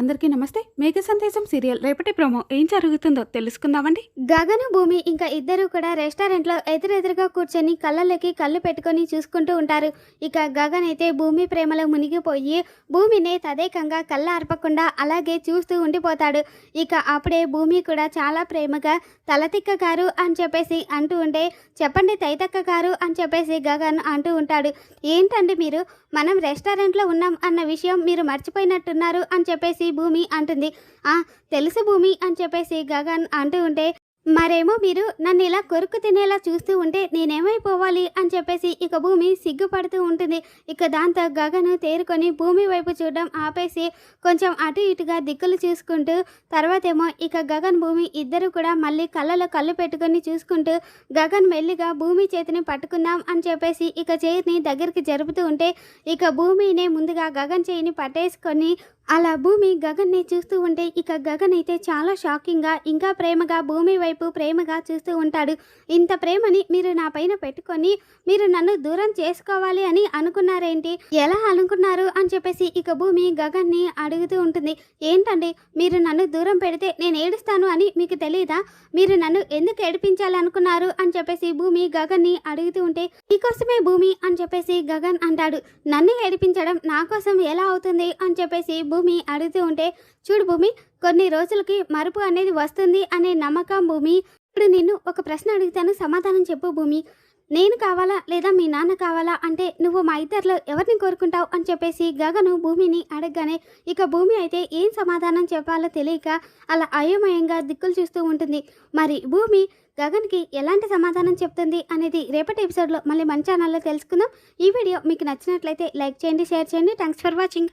అందరికీ నమస్తే. మేఘ సందేశం సీరియల్ రేపటి ప్రోమో ఏం జరుగుతుందో తెలుసుకుందామండి. గగను భూమి ఇంకా ఇద్దరు కూడా రెస్టారెంట్లో ఎదురెదురుగా కూర్చొని కళ్ళలోకి కళ్ళు పెట్టుకొని చూసుకుంటూ ఉంటారు. ఇక గగన్ అయితే భూమి ప్రేమలో మునిగిపోయి భూమిని తదేకంగా కళ్ళ అర్పకుండా అలాగే చూస్తూ ఉండిపోతాడు. ఇక అప్పుడే భూమి కూడా చాలా ప్రేమగా తలతిక్క గారు అని చెప్పేసి అంటూ ఉంటే చెప్పండి తైతక్క గారు అని చెప్పేసి గగన్ అంటూ ఉంటాడు. ఏంటండి మీరు? మనం రెస్టారెంట్లో ఉన్నాం అన్న విషయం మీరు మర్చిపోయినట్టున్నారు అని చెప్పేసి భూమి అంటుంది. ఆ తెలుసు భూమి అని చెప్పేసి గగన్ అంటూ ఉంటే మరేమో మీరు నన్ను ఇలా కొరుకు తినేలా చూస్తూ ఉంటే నేనేమైపోవాలి అని చెప్పేసి ఇక భూమి సిగ్గుపడుతూ ఉంటుంది. ఇక దాంతో గగను తేరుకొని భూమి వైపు చూడడం ఆపేసి కొంచెం అటు ఇటుగా దిక్కులు చూసుకుంటూ తర్వాతేమో ఇక గగన్ భూమి ఇద్దరు కూడా మళ్ళీ కళ్ళలో కళ్ళు పెట్టుకొని చూసుకుంటూ గగన్ మెల్లిగా భూమి చేతిని పట్టుకుందాం అని చెప్పేసి ఇక చేతిని దగ్గరికి జరుపుతూ ఉంటే ఇక భూమినే ముందుగా గగన్ చేయిని పట్టేసుకొని అలా భూమి గగన్ని చూస్తూ ఉంటే ఇక గగన్ అయితే చాలా షాకింగ్గా ఇంకా ప్రేమగా భూమి వైపు ప్రేమగా చూస్తూ ఉంటాడు. ఇంత ప్రేమని మీరు నా పైన పెట్టుకొని మీరు నన్ను దూరం చేసుకోవాలి అని అనుకున్నారేంటి? ఎలా అనుకున్నారు? అని చెప్పేసి ఇక భూమి గగన్ని అడుగుతూ ఉంటుంది. ఏంటండి? మీరు నన్ను దూరం పెడితే నేను ఏడుస్తాను అని మీకు తెలియదా మీరు నన్ను ఎందుకు ఏడిపించాలనుకున్నారు? అని చెప్పేసి భూమి గగన్ని అడుగుతూ ఉంటే నీకోసమే భూమి అని చెప్పేసి గగన్ అంటాడు. నన్ను ఏడిపించడం నా కోసం ఎలా అవుతుంది? అని చెప్పేసి భూమి అడుగుతూ ఉంటే చూడు భూమి కొన్ని రోజులకి మరుపు అనేది వస్తుంది అనే నమ్మకం భూమి. ఇప్పుడు నిన్ను ఒక ప్రశ్న అడుగుతాను సమాధానం చెప్పు భూమి. నేను కావాలా లేదా మీ నాన్న కావాలా అంటే నువ్వు మా ఇద్దరిలో ఎవరిని కోరుకుంటావు అని చెప్పేసి గగను భూమిని అడగగానే ఇక భూమి అయితే ఏం సమాధానం చెప్పాలో తెలియక అలా అయోమయంగా దిక్కులు చూస్తూ ఉంటుంది. మరి భూమి గగన్కి ఎలాంటి సమాధానం చెప్తుంది అనేది రేపటి ఎపిసోడ్లో మళ్ళీ మన ఛానల్లో తెలుసుకుందాం. ఈ వీడియో మీకు నచ్చినట్లయితే లైక్ చేయండి షేర్ చేయండి. Thanks for watching